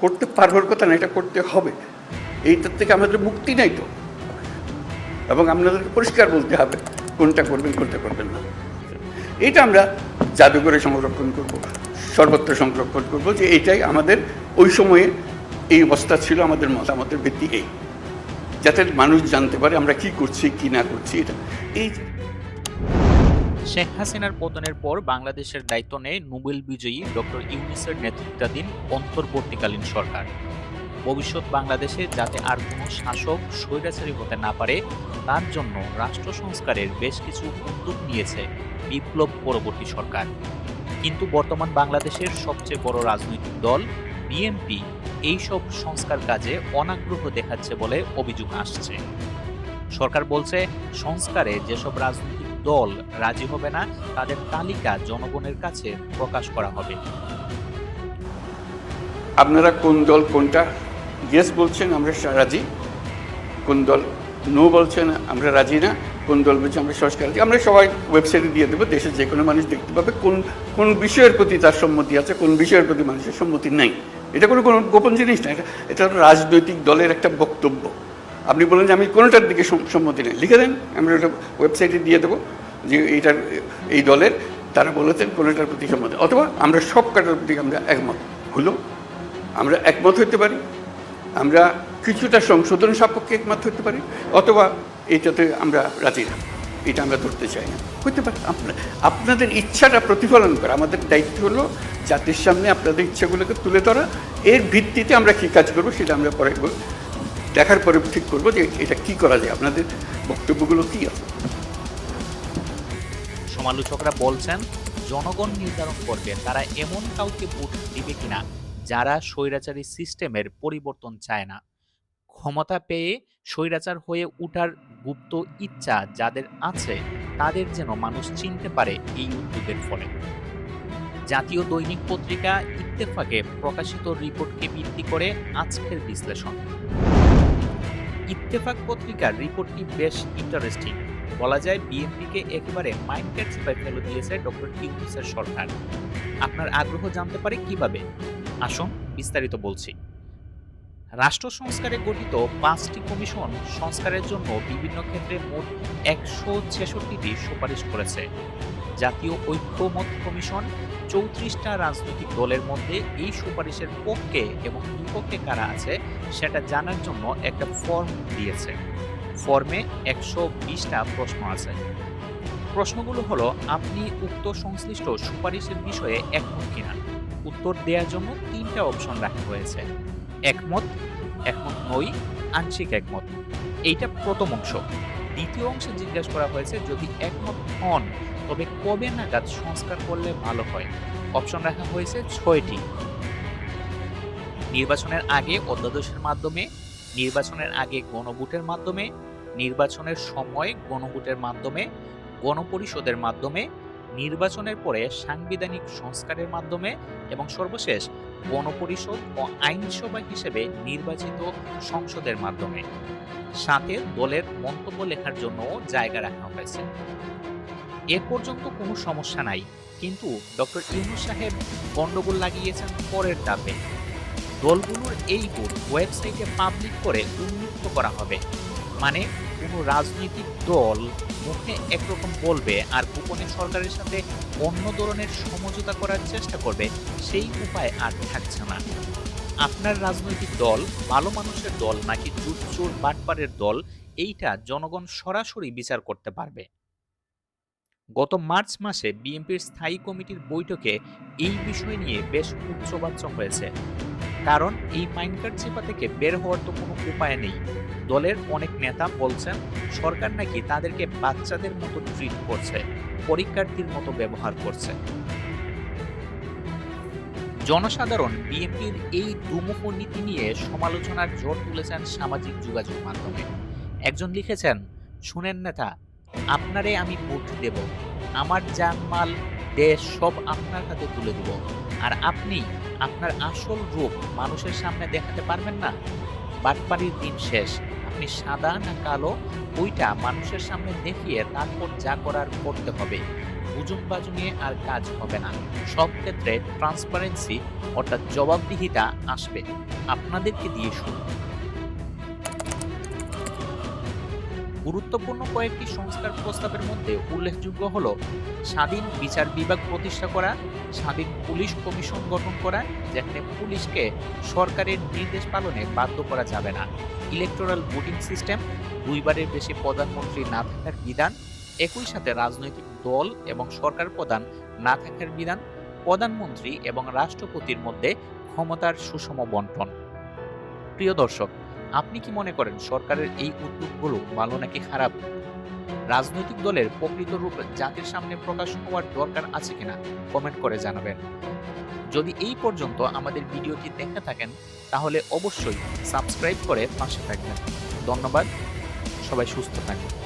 করতে পারবার কথা না, এটা করতে হবে। এইটার থেকে আমাদের মুক্তি নাই তো। এবং আপনাদেরকে পরিষ্কার বলতে হবে, কোনটা করবেন কোনটা করবেন না। এটা আমরা জাদুঘরে সংরক্ষণ করব, সর্বত্র সংরক্ষণ করব যে এইটাই আমাদের ওই সময়ে এই অবস্থা ছিল, আমাদের মতামতের ভিত্তি এই। যাতে মানুষ জানতে পারে আমরা কি করছি, কি না করছি, এটা। এই শেখ হাসিনার পতনের পর বাংলাদেশের দায়িত্ব নেয় নোবেল বিজয়ী ডক্টর ইউনিসের নেতৃত্বাধীন অন্তর্বর্তীকালীন সরকার। ভবিষ্যৎ বাংলাদেশে যাতে আর কোনো শাসক স্বৈরাচারী হতে না পারে, তার জন্য রাষ্ট্র সংস্কারের বেশ কিছু উদ্যোগ নিয়েছে বিপ্লব পরবর্তী সরকার। কিন্তু বর্তমান বাংলাদেশের সবচেয়ে বড় রাজনৈতিক দল বিএনপি এইসব সংস্কার কাজে অনাগ্রহ দেখাচ্ছে বলে অভিযোগ আসছে। সরকার বলছে, সংস্কারে যেসব রাজনৈতিক দল রাজি হবে না, তাদের তালিকা জনগণের কাছে প্রকাশ করা হবে। আপনারা কোন দল কোনটা? ইয়েস বলছেন, আমরা রাজি। কোন দল? নো বলছেন, আমরা রাজি না। কোন দল বলছে, আমরা সংস্কার আমরা সবাই ওয়েবসাইটে দিয়ে দেবো, দেশের যে কোনো মানুষ দেখতে পাবে কোন কোন বিষয়ের প্রতি তার সম্মতি আছে, কোন বিষয়ের প্রতি মানুষের সম্মতি নাই। এটা কোনো কোনো গোপন জিনিস না, এটা এটা রাজনৈতিক দলের একটা বক্তব্য। আপনি বলেন যে আমি কোনোটার দিকে সম্মতি নেই। লিখে দেন আমরা ওটা ওয়েবসাইটে দিয়ে দেবো যে এইটার, এই দলের, তারা বলেছেন কোনোটার প্রতি সম্মতি। অথবা আমরা সব কাটার প্রতি আমরা একমত। হলো আমরা একমত হতে পারি। আমরা কিছুটা সংশোধন সাপেক্ষে একমত হতে পারি। অথবা এইটাতে আমরা রাজি না। এটা আমরা ধরতে চাই না। হতে পারে। আপনার আপনাদের ইচ্ছাটা প্রতিফলন করা। আমাদের দায়িত্ব হলো জাতির সামনে আপনাদের ইচ্ছাগুলোকে তুলে ধরা। এর ভিত্তিতে আমরা কী কাজ করব সেটা আমরা পরে দেখার পরে ঠিক করব যে এটা কি করা যায়, আপনাদের বক্তব্যগুলো কী আছে? সমালোচকরা বলছেন, জনগণ নির্ধারণ করবে তারা এমন কাউকে ভোট দিবে কিনা, যারা স্বৈরাচারী সিস্টেমের পরিবর্তন চায় না। ক্ষমতা পেয়ে স্বৈরাচার হয়ে উঠার গুপ্ত ইচ্ছা যাদের আছে, তাদের যেন মানুষ চিনতে পারে এই উদ্যোগের ফলে। জাতীয় দৈনিক পত্রিকা ইত্তেফাকে প্রকাশিত রিপোর্টকে ভিত্তি করে আজকের বিশ্লেষণ। ইত্তেফাক পত্রিকার রিপোর্টটি বেশ ইন্টারেস্টিং বলা যায়, বিএনপিকে একেবারে মাইন্ডের চিপায় ফেলে দিয়েছে ডক্টর ইউনুসের সরকার। আপনার আগ্রহ জানতে পারে কীভাবে? আসুন বিস্তারিত বলছি। রাষ্ট্র সংস্কারে গঠিত পাঁচটি কমিশন সংস্কারের জন্য বিভিন্ন ক্ষেত্রে মোট একশো ছেষট্টিটি সুপারিশ করেছে। জাতীয় ঐক্যমত কমিশন চৌত্রিশটা রাজনৈতিক দলের মধ্যে এই সুপারিশের পক্ষে এবং বিপক্ষে কারা আছে সেটা জানার জন্য একটা ফর্ম দিয়েছে। ফর্মে একশো বিশটা প্রশ্ন আছে। প্রশ্নগুলো হলো, আপনি উক্ত সংশ্লিষ্ট সুপারিশের বিষয়ে একমত কিনা? উত্তর দেওয়ার জন্য তিনটা অপশন রাখা হয়েছে। একমত একমত নই, আংশিক একমত। এইটা প্রথম অংশ। দ্বিতীয় অংশে জিজ্ঞাসা করা হয়েছে যদি একমত হন, তবে কবে নাগাদ সংস্কার করলে ভালো হয়? অপশন রাখা হয়েছে ছয়টি। নির্বাচনের আগে অধ্যাদেশের মাধ্যমে, নির্বাচনের আগে গণভোটের মাধ্যমে, নির্বাচনের সময় গণভোটের মাধ্যমে, গণপরিষদের মাধ্যমে, নির্বাচনের পরে সাংবিধানিক সংস্কারের মাধ্যমে এবং সর্বশেষ গণপরিষদ ও আইনসভা হিসেবে নির্বাচিত সংসদের মাধ্যমে। সাথে দলের মন্তব্য লেখার জন্য জায়গা রাখা হয়েছে। এ পর্যন্ত কোনো সমস্যা নাই, কিন্তু ডক্টর ইউনুস সাহেব গণ্ডগোল লাগিয়েছেন পরের ধাপে। দলগুলোর এই ভোট ওয়েবসাইটে পাবলিক করে উন্মুক্ত করা হবে। মানে কোনো রাজনৈতিক দল মুখে একরকম বলবে আর গোপনে সরকারের সাথে অন্য ধরনের সমঝোতা করার চেষ্টা করবে, সেই উপায় আর থাকছে না। আপনার রাজনৈতিক দল, ভালো মানুষের দল নাকি জুটচোর বাটপারের দল, এইটা জনগণ সরাসরি বিচার করতে পারবে। গত মার্চ মাসে বিএনপির স্থায়ী কমিটির বৈঠকে এই বিষয় নিয়ে বেশ উচ্চবাচ্য হয়েছে। কারণ এই মাইনকার্ড চেপা থেকে বের হওয়ার তো কোনো উপায় নেই। দলের অনেক নেতা বলছেন, সরকার নাকি তাদেরকে বাচ্চাদের মতো ট্রিট করছে, পরীক্ষার্থীর মতো ব্যবহার করছে। জনসাধারণ বিএনপির এই দুমুখ নীতি নিয়ে সমালোচনার জোর তুলেছেন সামাজিক যোগাযোগ মাধ্যমে। একজন লিখেছেন, শুনেন নেতা আপনারে আমি ভোট দেব। আমার জানমাল, দেশ সব আপনার হাতে তুলে দেব। আর আপনি আপনার আসল রূপ মানুষের সামনে দেখাতে পারবেন না। বাটপাড়ির দিন শেষ। আপনি সাদা না কালো, ওইটা মানুষের সামনে দেখিয়ে তারপর যা করার করতে হবে। গুজব বাজুনিয়ে আর কাজ হবে না। সব ক্ষেত্রে ট্রান্সপারেন্সি অর্থাৎ জবাবদিহিতা আসবে। আপনাদেরকে দিয়ে শুরু। গুরুত্বপূর্ণ কয়েকটি সংস্কার প্রস্তাবের মধ্যে উল্লেখযোগ্য হল স্বাধীন বিচার বিভাগ প্রতিষ্ঠা করা স্বাধীন পুলিশ কমিশন গঠন করা, যেখানে পুলিশকে সরকারের নির্দেশ পালনে বাধ্য করা যাবে না। ইলেকটোরাল ভোটিং সিস্টেম, দুইবারের বেশি প্রধানমন্ত্রী না থাকার বিধান, একই সাথে রাজনৈতিক দল এবং সরকার প্রধান না থাকার বিধান, প্রধানমন্ত্রী এবং রাষ্ট্রপতির মধ্যে ক্ষমতার সুষম বন্টন। প্রিয় দর্শক আপনি কি মনে করেন সরকারের এই উদ্যোগগুলো ভালো নাকি খারাপ? রাজনৈতিক দলের প্রকৃত রূপ জাতির সামনে প্রকাশ হওয়ার দরকার আছে কিনা কমেন্ট করে জানাবেন। যদি এই পর্যন্ত আমাদের ভিডিওটি দেখে থাকেন, তাহলে অবশ্যই সাবস্ক্রাইব করে পাশে থাকবেন। ধন্যবাদ। সবাই সুস্থ থাকবেন